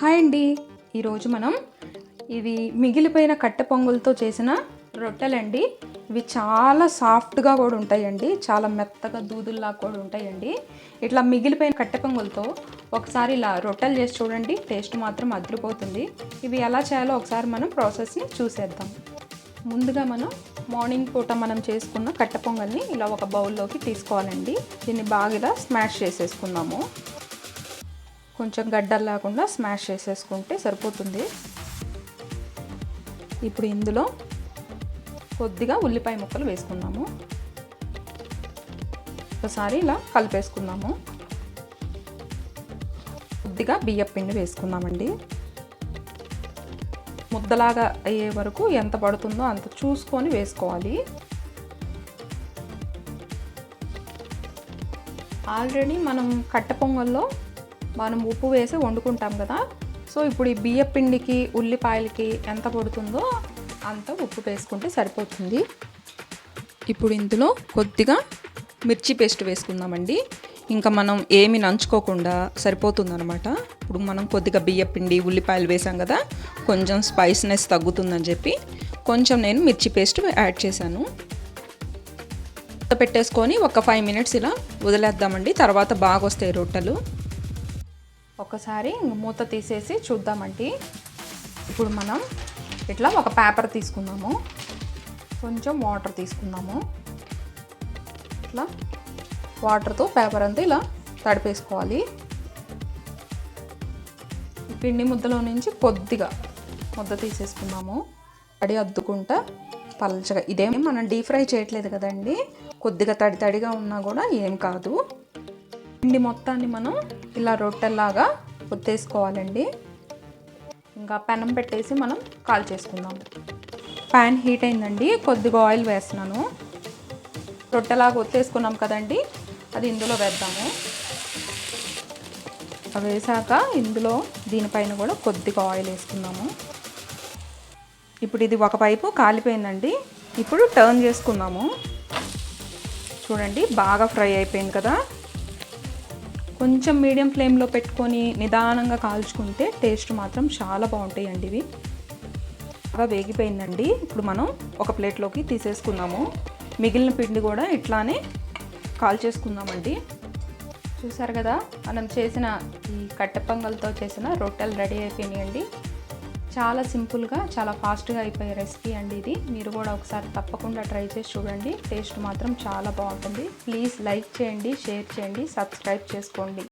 Hi అండి. ఈరోజు మనం ఇవి మిగిలిపోయిన కట్టె పొంగులతో చేసిన రొట్టెలండి. ఇవి చాలా సాఫ్ట్గా కూడా ఉంటాయండి. చాలా మెత్తగా దూదుల్లా కూడా ఉంటాయండి. ఇట్లా మిగిలిపోయిన కట్టె పొంగులతో ఒకసారి ఇలా రొట్టెలు చేసి చూడండి. టేస్ట్ మాత్రం అదిరిపోతుంది. ఇవి ఎలా చేయాలో ఒకసారి మనం ప్రాసెస్ని చూసేద్దాం. ముందుగా మనం మార్నింగ్ పూట మనం చేసుకున్న కట్టె పొంగల్ని ఇలా ఒక బౌల్లోకి తీసుకోవాలండి. దీన్ని బాగా ఇలా స్మాష్ చేసేసుకుందాము. కొంచెం గడ్డలు లేకుండా స్మాష్ చేసేసుకుంటే సరిపోతుంది. ఇప్పుడు ఇందులో కొద్దిగా ఉల్లిపాయ ముక్కలు వేసుకున్నాము ఒకసారి ఇలా కలిపేసుకుందాము. కొద్దిగా బియ్యం పిండి వేసుకుందామండి. ముద్దలాగా అయ్యే వరకు ఎంత పడుతుందో అంత చూసుకొని వేసుకోవాలి. ఆల్రెడీ మనం కట్టె పొంగల్లో మనం ఉప్పు వేసి వండుకుంటాం కదా. సో ఇప్పుడు ఈ బియ్య పిండికి ఉల్లిపాయలకి ఎంత పడుతుందో అంత ఉప్పు వేసుకుంటే సరిపోతుంది. ఇప్పుడు ఇందులో కొద్దిగా మిర్చి పేస్ట్ వేసుకుందామండి. ఇంకా మనం ఏమి నంచుకోకుండా సరిపోతుందనమాట ఇప్పుడు మనం కొద్దిగా బియ్య పిండి ఉల్లిపాయలు వేసాం కదా. కొంచెం స్పైస్నెస్ తగ్గుతుందని చెప్పి కొంచెం నేను మిర్చి పేస్ట్ యాడ్ చేశాను. పెట్టేసుకొని ఒక ఫైవ్ మినిట్స్ ఇలా వదిలేద్దామండి. తర్వాత బాగా వస్తాయి రొట్టెలు. ఒకసారి మూత తీసేసి చూద్దామండి. ఇప్పుడు మనం ఇట్లా ఒక పేపర్ తీసుకుందాము కొంచెం వాటర్ తీసుకుందాము ఇట్లా వాటర్తో పేపర్ అంతా ఇలా తడిపేసుకోవాలి. పిండి ముద్దలో నుంచి కొద్దిగా ముద్ద తీసేసుకున్నాము. తడి అద్దుకుంటా పల్చగా. ఇదేమి మనం డీప్ ఫ్రై చేయట్లేదు కదండి. కొద్దిగా తడి తడిగా ఉన్నా కూడా ఏం కాదు. పిండి మొత్తాన్ని మనం ఇలా రొట్టెల్లాగా ఒత్తేసుకోవాలండి. ఇంకా పెనం పెట్టేసి మనం కాల్ చేసుకుందాం. ప్యాన్ హీట్ అయిందండి. కొద్దిగా ఆయిల్ వేస్తున్నాను. రొట్టెలాగా ఒత్తేసుకున్నాం కదండి. అది ఇందులో వేద్దాము. వేసాక ఇందులో దీనిపైన కూడా కొద్దిగా ఆయిల్ వేసుకున్నాము ఇప్పుడు ఇది ఒక వైపు కాలిపోయిందండి. ఇప్పుడు టర్న్ చేసుకుందాము. చూడండి బాగా ఫ్రై అయిపోయింది కదా. కొంచెం మీడియం ఫ్లేమ్లో పెట్టుకొని నిదానంగా కాల్చుకుంటే టేస్ట్ మాత్రం చాలా బాగుంటాయండి ఇవి. బాగా వేగిపోయిందండి. ఇప్పుడు మనం ఒక ప్లేట్లోకి తీసేసుకుందాము. మిగిలిన పిండి కూడా ఇట్లానే కాల్చేసుకుందామండి. చూసారు కదా మనం చేసిన ఈ కట్టె పొంగల్తో చేసిన రొట్టెలు రెడీ అయిపోయినాయండి. చాలా సింపుల్గా చాలా ఫాస్ట్గా అయిపోయే రెసిపీ అండి ఇది. మీరు కూడా ఒకసారి తప్పకుండా ట్రై చేసి చూడండి. టేస్ట్ మాత్రం చాలా బాగుంటుంది. ప్లీజ్ లైక్ చేయండి షేర్ చేయండి సబ్స్క్రైబ్ చేసుకోండి.